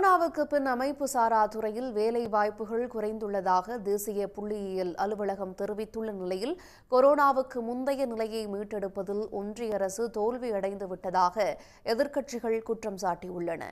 கொரோனாவுக்கு பின் அமைப்பு சாரா துறையில் வேலை வாய்ப்புகள் குறைந்துள்ளதாக தேசிய புள்ளியியல் அலுவலகம் தெரிவித்துள்ள நிலையில் கொரோனாவுக்கு முந்தைய நிலையை மீட்டெடுப்பதில் ஒன்றிய அரசு தோல்வியடைந்து விட்டதாக எதிர்க்கட்சிகள் குற்றம் சாட்டியுள்ளன.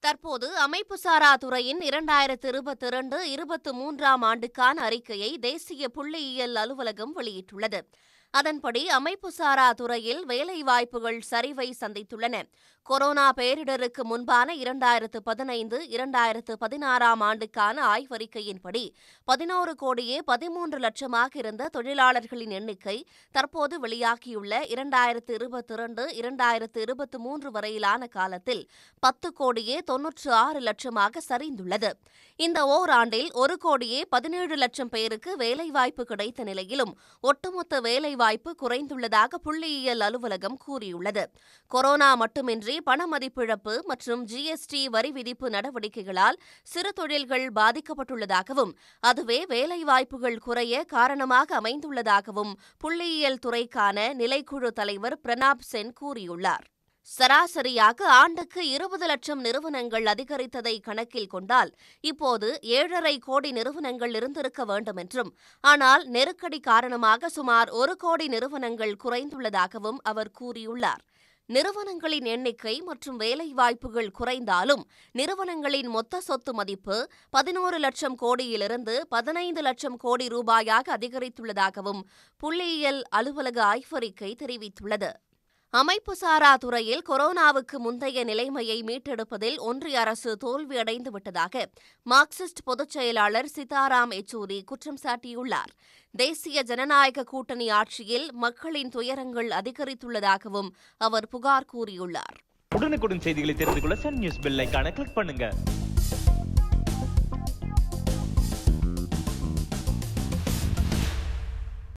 தற்போது அமைப்புசாரா துறையின் இரண்டாயிரத்து இருபத்தி இரண்டு இருபத்தி மூன்றாம் ஆண்டுக்கான அறிக்கையை தேசிய புள்ளியியல் அலுவலகம் வெளியிட்டுள்ளது. அதன்படி அமைப்புசாரா துறையில் வேலைவாய்ப்புகள் சரிவை சந்தித்துள்ளன. கொரோனா பேரிடருக்கு முன்பான இரண்டாயிரத்து பதினைந்து இரண்டாயிரத்து பதினாறாம் ஆண்டுக்கான ஆய்வறிக்கையின்படி பதினோரு கோடியே பதிமூன்று லட்சமாக இருந்த தொழிலாளர்களின் எண்ணிக்கை தற்போது வெளியாகியுள்ள இரண்டாயிரத்து இருபத்தி இரண்டு இரண்டாயிரத்து இருபத்தி மூன்று வரையிலான காலத்தில் பத்து கோடியே தொன்னூற்று ஆறு லட்சமாக சரிந்துள்ளது. இந்த ஓராண்டில் ஒரு கோடியே பதினேழு லட்சம் பேருக்கு வேலைவாய்ப்பு கிடைத்த நிலையிலும் ஒட்டுமொத்த வேலை வாய்ப்பு குறைந்துள்ளதாக புள்ளியியல் அலுவலகம் கூறியுள்ளது. கொரோனா மட்டுமின்றி பண மதிப்பிழப்பு மற்றும் ஜிஎஸ்டி வரி விதிப்பு நடவடிக்கைகளால் சிறு தொழில்கள் பாதிக்கப்பட்டுள்ளதாகவும் அதுவே வேலைவாய்ப்புகள் குறைய காரணமாக அமைந்துள்ளதாகவும் புள்ளியியல் துறைக்கான நிலைக்குழு தலைவர் பிரணாப் சென் கூறியுள்ளார். சராசரியாக ஆண்டுக்கு இருபது லட்சம் நிறுவனங்கள் அதிகரித்ததை கணக்கில் கொண்டால் இப்போது ஏழரை கோடி நிறுவனங்கள் இருந்திருக்க வேண்டும் என்றும் ஆனால் நெருக்கடி காரணமாக சுமார் ஒரு கோடி நிறுவனங்கள் குறைந்துள்ளதாகவும் அவர் கூறியுள்ளார். நிறுவனங்களின் எண்ணிக்கை மற்றும் வேலைவாய்ப்புகள் குறைந்தாலும் நிறுவனங்களின் மொத்த சொத்து மதிப்பு பதினோரு லட்சம் கோடியிலிருந்து பதினைந்து லட்சம் கோடி ரூபாயாக அதிகரித்துள்ளதாகவும் புள்ளியியல் அலுவலக ஆய்வறிக்கை தெரிவித்துள்ளது. அமைப்புசாரா துறையில் கொரோனாவுக்கு முந்தைய நிலைமையை மீட்டெடுப்பதில் ஒன்றிய அரசு தோல்வியடைந்து விட்டதாக மார்க்சிஸ்ட் பொதுச் செயலாளர் சிதாராம் யெச்சூரி குற்றம் சாட்டியுள்ளார். தேசிய ஜனநாயக கூட்டணி ஆட்சியில் மக்களின் துயரங்கள் அதிகரித்துள்ளதாகவும் அவர் புகார் கூறியுள்ளார். உடனுக்குடன் செய்திகளை தெரிந்து கொள்ள சன் நியூஸ் பெல் கிளிக் பண்ணுங்க.